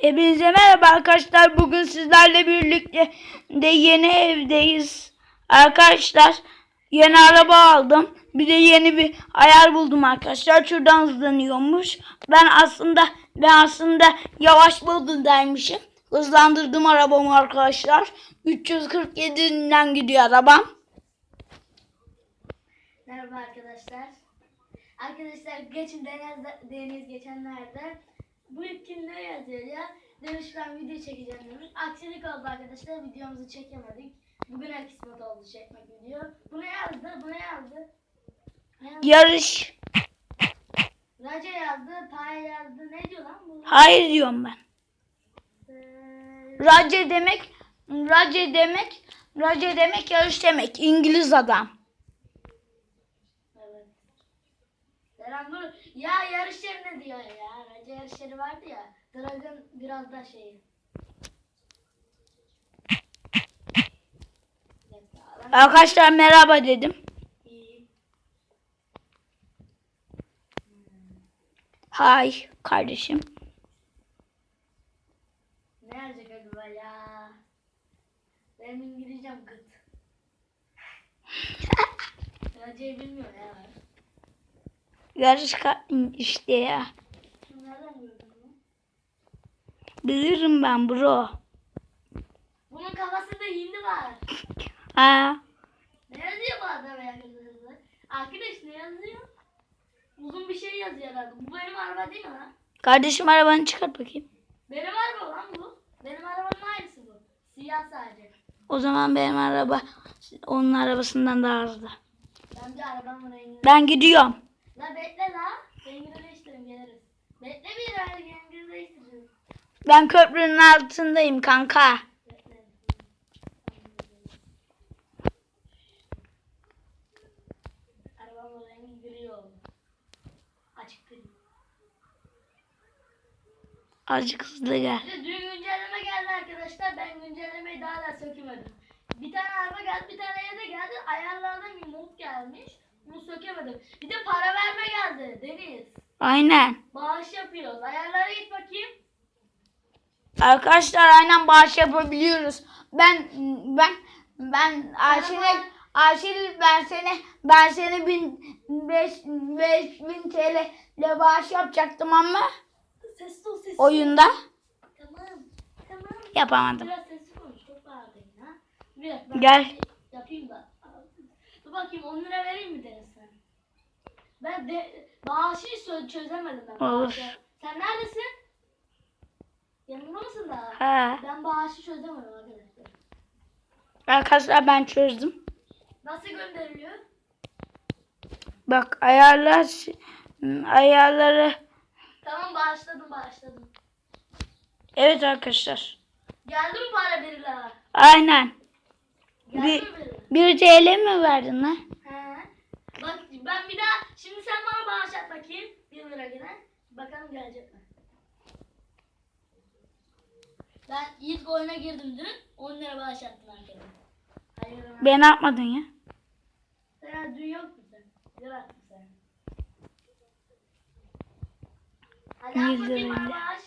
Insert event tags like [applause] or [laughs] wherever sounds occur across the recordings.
Hepinize merhaba arkadaşlar. Bugün sizlerle birlikte de yeni evdeyiz. Arkadaşlar yeni araba aldım. Bir de yeni bir ayar buldum arkadaşlar. Şuradan hızlanıyormuş. Ben aslında ben aslında yavaş modundaymışım. Hızlandırdım arabamı arkadaşlar. 347'den gidiyor arabam. Merhaba arkadaşlar. Arkadaşlar geçin Deniz, Deniz geçenlerde bu ne yazıyor ya? Demiş ben video çekeceğim demiş. Aksilik oldu arkadaşlar videomuzu çekemedik. Bugüne kısmet oldu çekmek video. Bu ne yazdı? Bu ne yazdı? Yarış. Raca yazdı, Paya yazdı. Ne diyor lan bu? Hayır diyorum ben. Ee, Race demek Race demek Race demek yarış demek. İngiliz adam. evet. Selam dur. Ya yarış yeri ne diyor ya? Raca yarış yeri vardı ya. Dragon biraz da şey. Arkadaşlar merhaba dedim. Hay kardeşim. Ne yazacak acaba ya? Benim İngilizcem gıt. Racayı [laughs] bilmiyorum ya. Yarış işte ya. Bilirim ben bro. Bunun kafasında hindi var. Ha. Ne yazıyor bu adam ya? Arkadaş ne yazıyor? Uzun bir şey yazıyor herhalde. Bu benim araba değil mi lan? Kardeşim arabanı çıkart bakayım. Benim araba lan bu. Benim arabamın aynısı bu. Siyah sadece. O zaman benim araba onun arabasından daha hızlı. Ben. Ben gidiyorum. La bekle la. Rengini değiştirelim geliriz. Bekle bir ay rengini. Ben köprünün altındayım kanka. Arabamın rengi gri oldu. Açık gri. Azıcık hızlı gel. Dün güncelleme geldi arkadaşlar. Ben güncellemeyi daha da sökemedim. Bir tane araba geldi, bir tane evde geldi. Ayarlardan bir mod gelmiş. Bunu sökemedim. Bir de para verme geldi Deniz. Aynen. Bağış yapıyoruz. Ayarlara git bakayım. Arkadaşlar aynen bağış yapabiliyoruz. Ben ben ben Ayşe'ne Ayşe ben seni ben seni bin beş, beş bin TL ile bağış yapacaktım ama Sesli ol sesli. oyunda Tamam. Tamam. yapamadım. Biraz sesli konuş. Çok bağırdın ya. Bir dakika. ben Gel. Yapayım da. Dur bakayım 10 lira vereyim mi Deniz sen? Ben de bağışı çö- çözemedim ben. Olur. bağışı. Sen neredesin? Yanımda mısın daha? Ha. Ben bağışı çözemedim arkadaşlar. Arkadaşlar ben çözdüm. Nasıl gönderiliyor? Bak ayarlar ayarları Tamam bağışladım bağışladım. evet arkadaşlar. Geldi mi para bir lira? Aynen. Geldi Bir, mi bir lira? Bir TL mi verdin lan? He. Bak ben bir daha şimdi sen bana bağış at bakayım. Bir lira yine. Bakalım gelecek mi? Ben ilk oyuna girdim dün. 10 lira bağış attım arkadaşlar. Hayır. Ben yapmadın ya. Sen dün yok musun? Lira attın sen. Hadi at bakayım bağış.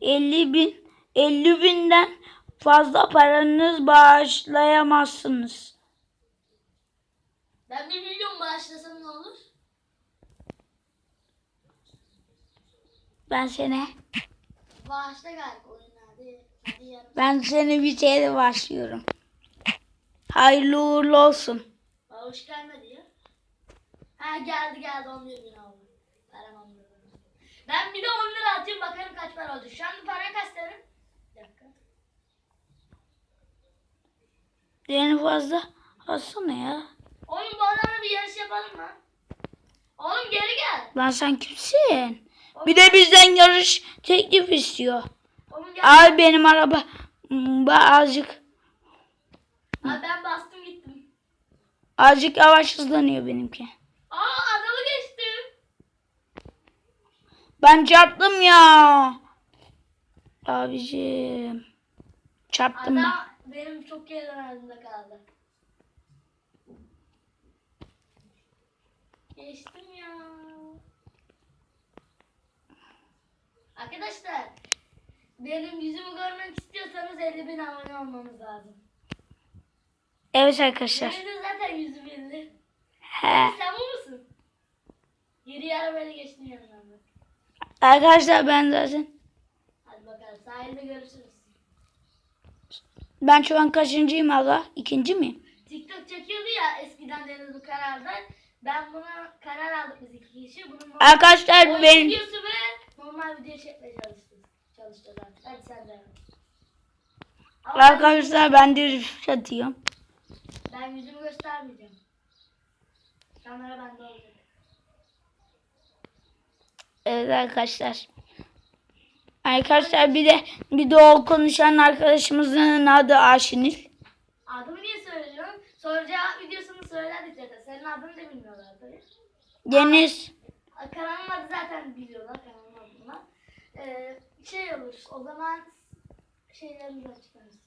50 bin 50 binden fazla paranız bağışlayamazsınız. Ben bir milyon bağışlasam ne olur? Ben seni Bağışla galiba yarın. ben seni bir TL başlıyorum. Hayırlı uğurlu olsun. Bağış gelmedi ya. Ha geldi geldi 11 bin oldu. Param 11 bin. Ben bir de 10 lira atayım bakalım kaç para oldu. Şu an para kaç? Bir dakika. Yani fazla alsana ya. Oğlum bu adamla bir yarış yapalım mı? Oğlum geri gel. Lan sen kimsin? Bir de bizden yarış teklif istiyor. Oğlum gel. Al benim araba ba- azıcık Abi ben bastım gittim. azıcık yavaş hızlanıyor benimki. Aa adamı geçtim. Ben çarptım ya. Abicim. Çarptım ben. Benim çok yerin ardında kaldı. Geçtim ya. Arkadaşlar benim yüzümü görmek istiyorsanız 50 bin abone olmamız lazım. Evet arkadaşlar. Benim de zaten yüzüm belli. He. Sen bu musun? Yürü arabayla geçtin yanından. Arkadaşlar ben zaten Hadi bakalım sahilde görüşürüz. Ben şu an kaçıncıyım aga? İkinci miyim? TikTok çekiyordu ya eskiden Deniz bu kararda. Ben buna karar aldık biz iki kişi. Bunun Arkadaşlar benim videosu ve normal video çekmeye çalıştık. Çalışacağız artık. Hadi sen de. Ama ben, arkadaşlar ben de rift atıyorum. ben yüzümü göstermeyeceğim. Kamera bende olacak. Evet arkadaşlar. Arkadaşlar bir de bir de o konuşan arkadaşımızın adı Aşinil. Adımı niye söylüyorsun? Soru cevap videosunu söylerdik zaten. Senin adını da bilmiyorlar tabii. Deniz. Kanalın adı zaten biliyorlar kanalın adını. Ee, şey olur o zaman şeylerimizi açıklarız.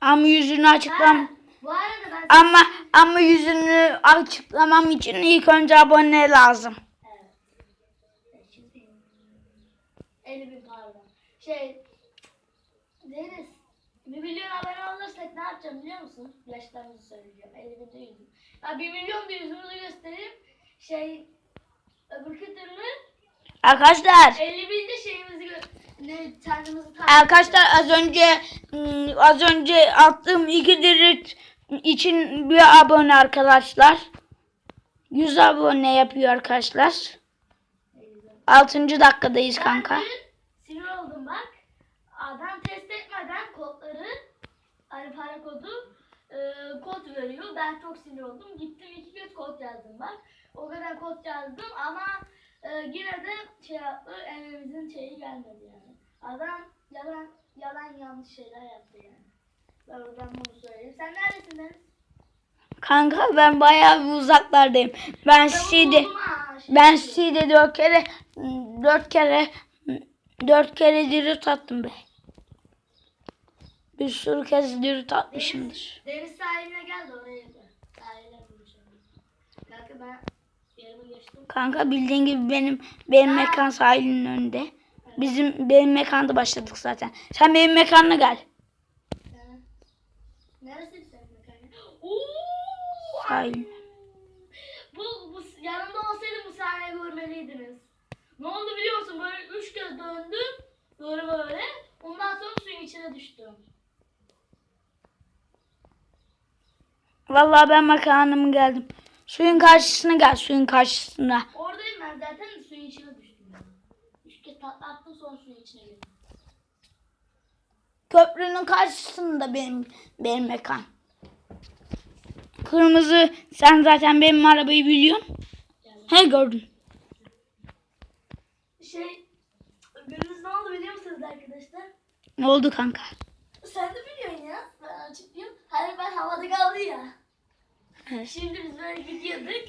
Ama yüzünü Ha, açıklam. bu arada ben Ama ama yüzünü açıklamam için ilk önce abone lazım. Evet. Şimdi 50 bin pardon. Şey Deniz bir milyon abone olursak ne yapacağım biliyor musun? Yaşlarımızı söyleyeceğim. 50 bin de yüzüm. Ya bir milyon da yüzümüzü göstereyim. Şey öbürkü türlü Arkadaşlar 50 bin de şeyimizi gö- ne kendimizi takip Arkadaşlar az önce ım, az önce attığım iki dirit için bir abone arkadaşlar. 100 abone yapıyor arkadaşlar. 6. dakikadayız kanka. Sinir oldum bak. Adam test etmeden kodları hani para kodu e, kod veriyor. Ben çok sinir oldum. Gittim iki kez kod yazdım bak. O kadar kod yazdım ama e, yine de şey yaptı. Evimizin şeyi gelmedi yani. Adam yalan yalan yanlış şeyler yaptı yani. Ben oradan bunu söyleyeyim. Sen neredesin Deniz? Kanka ben bayağı bir uzaklardayım. Ben ha, şey ben. C'de 4 kere 4 kere 4 kere dirit attım be. Bir sürü kez dirit atmışımdır. Deniz sahiline gel de oraya gel. Sahile buluşalım. Kanka ben geçtim. Kanka bildiğin gibi benim benim mekan sahilinin önünde. Bizim benim mekanda başladık zaten. Sen benim mekanına gel. Neresi! Sahil. Bu, bu yanımda olsaydı bu sahneyi görmeliydiniz. Ne oldu biliyor musun? Böyle üç kez döndüm. Böyle böyle. Ondan sonra suyun içine düştüm. Vallahi ben mekanıma geldim. Suyun karşısına gel, suyun karşısına. Oradayım ben zaten suyun içine düştüm. Üç kez tatlı attım sonra suyun içine girdim. Köprünün karşısında benim benim mekan. Kırmızı sen zaten benim arabayı biliyorsun. Yani He gördüm. şey Gündüz ne oldu biliyor musunuz arkadaşlar? Ne oldu kanka? Sen de biliyorsun ya. Ben açıklayayım. Hani ben havada kaldı ya. Evet. Şimdi biz böyle gidiyorduk.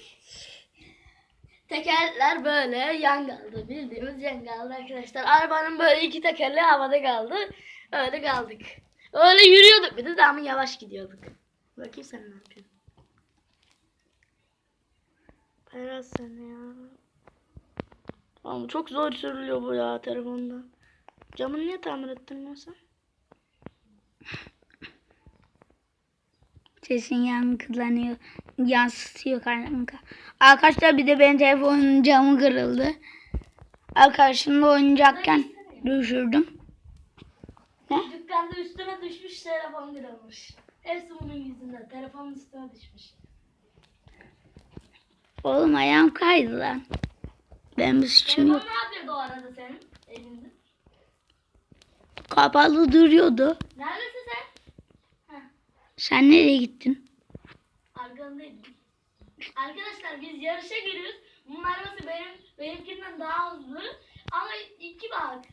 Tekerler böyle yan kaldı. Bildiğimiz yan kaldı arkadaşlar. Arabanın böyle iki tekerleği havada kaldı. Öyle kaldık. Öyle yürüyorduk bir de, de ama yavaş gidiyorduk. Bakayım sen ne yapıyorsun. Berat sen ya. Ama çok zor sürülüyor bu ya telefonda. Camını niye tamir ettirmiyorsun? [laughs] Sesin yankılanıyor, yansıtıyor kanka. Arkadaşlar bir de benim telefonun camı kırıldı. Arkadaşımla oynayacakken düşürdüm. Ne? Dükkanda üstüne düşmüş telefon kırılmış. Hepsi bunun yüzünden. Telefonun üstüne düşmüş. Oğlum ayağım kaydı lan. Benim bir suçum yok. ne yapıyordu o arada senin elinde? Kapalı duruyordu. Neredesin sen? Heh, Sen nereye gittin? arkandaydım. Arkadaşlar biz yarışa giriyoruz. Bunun arabası benim benimkinden daha hızlı. Ama iki bak.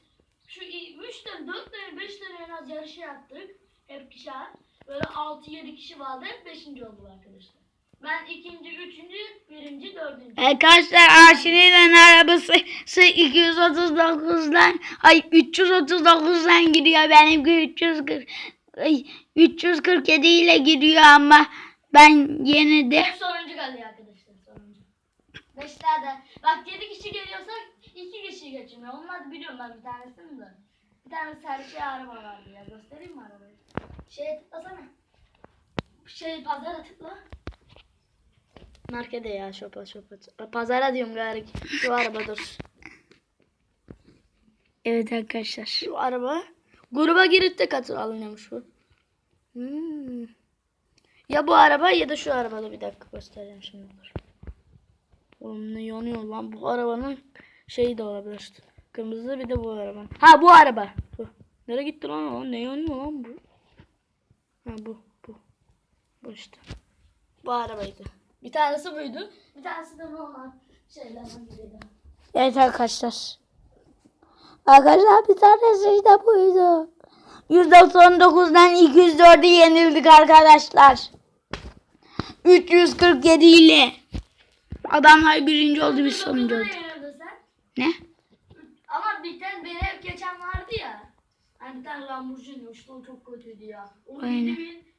Şu üç tane, dört tane, beş tane en az yarışı yaptık. Hep kişer. Böyle altı, yedi kişi vardı. Hep beşinci olduk arkadaşlar. Ben ikinci, üçüncü, birinci, dördüncü. Arkadaşlar Aşine'nin arabası 239'dan ay 339'dan gidiyor. Benimki 340 ay, 347 ile gidiyor ama ben yine de Hep sonuncu kalıyor arkadaşlar sonuncu. Beşlerde. Bak yedi kişi geliyorsak iki kişi geçiniyor. Onlar biliyorum ben bir tanesini de. Bir tane serçe araba vardı ya. Göstereyim mi arabayı? Şeye tıklasana. Şey pazara tıkla. Markete ya şopa şopa. Pazara diyorum gari. Şu araba dur. Evet arkadaşlar. Şu araba. Gruba girip de katıl alınıyormuş bu. Hmm. Ya bu araba ya da şu arabada bir dakika göstereceğim şimdi. Dur. Oğlum ne yanıyor lan bu arabanın şeyi de olabilir. Kırmızı bir de bu arabanın. Ha bu araba. Bu. Nereye gitti lan o? Ne yanıyor lan bu? Ha bu bu. Bu işte. Bu arabaydı. Bir tanesi buydu. Bir tanesi de normal şeylerden biriydi. Evet arkadaşlar. Arkadaşlar bir tanesi de buydu. 199'dan 204'ü yenildik arkadaşlar. 347 ile. Adamlar birinci oldu biz sonuncu olduk. Ne? Ama bir tane benim hep geçen vardı ya. Hani bir tane Lamborghini işte o çok kötüydü ya. O Aynen. 7 bin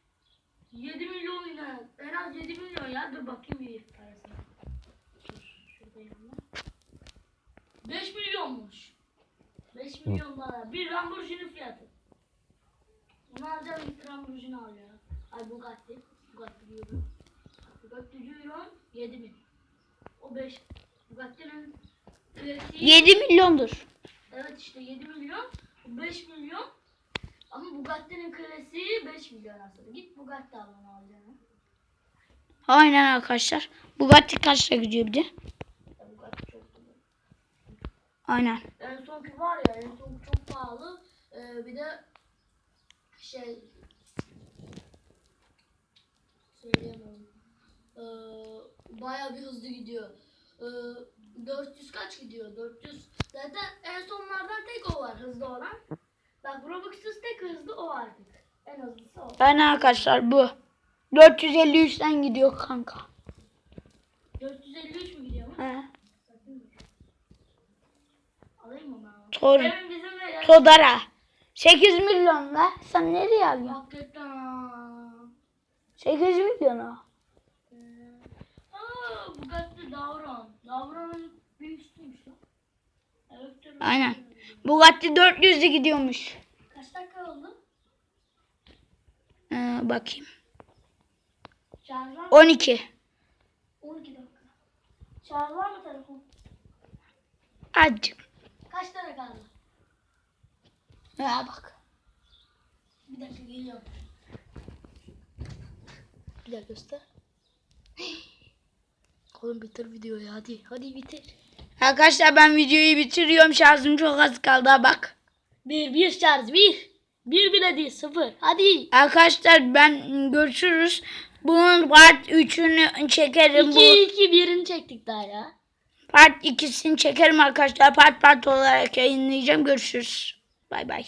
7 milyon yine. En az 7 milyon ya. Dur bakayım bir parasına. Dur, şurada yanına. 5 milyonmuş. 5 milyon dolar. Bir Lamborghini fiyatı. Bunu alacağım bir Lamborghini al ya. Ay Bugatti. Bugatti diyorum. Bugatti diyorum 7 bin. O 5. Bugatti'nin ürettiği 7 milyondur. Evet işte 7 milyon, bu 5 milyon. Ama Bugatti'nin klasiği 5 milyon aslında. Git Bugatti al onu alacağını. Aynen arkadaşlar. Bugatti kaçta gidiyor bir de? Ya Bugatti çok güzel. Aynen. En sonki var ya en sonki çok pahalı. Ee, bir de şey söyleyemem. Ee, bayağı bir hızlı gidiyor. Ee, 400 kaç gidiyor? 400. Zaten en sonlardan tek o var hızlı olan. Bak Robux'uz tek hızlı o artık. En hızlısı o. Aynen arkadaşlar bu. 453'ten gidiyor kanka. 453 mü gidiyor mu? He. Alayım mı ben? Tor Benim bizim de ya. Todara. 8 milyon la. Sen nereye alıyorsun? Hakikaten ha. 8 milyon o. Ee, Aa, Bugatti bir üstüymüş lan. Aynen. Bugatti 400'e gidiyormuş. Kaç dakika oldu? Ee, bakayım. Şarj var mı? 12. 12 dakika. Şarj var mı telefon? Azıcık. Kaç tane kaldı? Ha bak. Bir dakika geliyorum. Bir dakika göster. [gasps] Oğlum bitir videoyu hadi. Hadi bitir. Arkadaşlar ben videoyu bitiriyorum. Şarjım çok az kaldı bak. Bir, bir şarj, bir. Bir bile değil, sıfır. Hadi. Arkadaşlar ben görüşürüz. Bunun part 3'ünü çekerim. İki, Bu iki, birini çektik daha ya. part 2'sini çekerim arkadaşlar. Part part olarak yayınlayacağım. Görüşürüz. Bay bay.